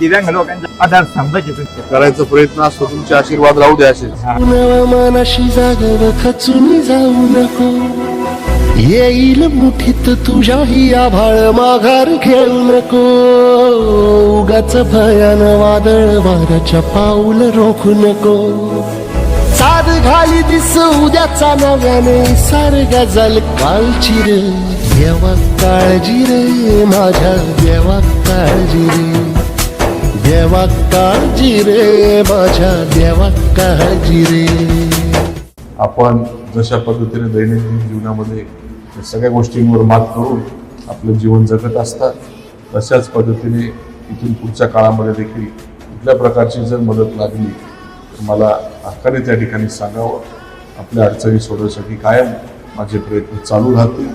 दिव्यांग लोकांचा आधार तुम्ही. करायचा प्रयत्न असतो तुमचे आशीर्वाद राहू द्या नव मनाशी जागव खचून जाऊ नको. येईल मुठीत तुझ्याही आभाळ माघार घेऊ नको. उगाच भयान वादळ वाऱ्याच्या पाऊल रोखू नको. साध घाली दिस उद्याचा नव्याने सार गजल कालची रे देवा काळजी रे माझ्या देवा काळजी रे. देवा काळजी रे माझ्या देवा काळजी रे आपण जशा पद्धतीने दैनंदिन जीवनामध्ये सगळ्या गोष्टींवर मात करून आपलं जीवन जगत असतात तशाच पद्धतीने इथून पुढच्या काळामध्ये देखील कुठल्या प्रकारची जर मदत लागली तर मला हक्काने त्या ठिकाणी सांगावं. आपल्या अडचणी सोडवण्यासाठी कायम माझे प्रयत्न चालू राहतील.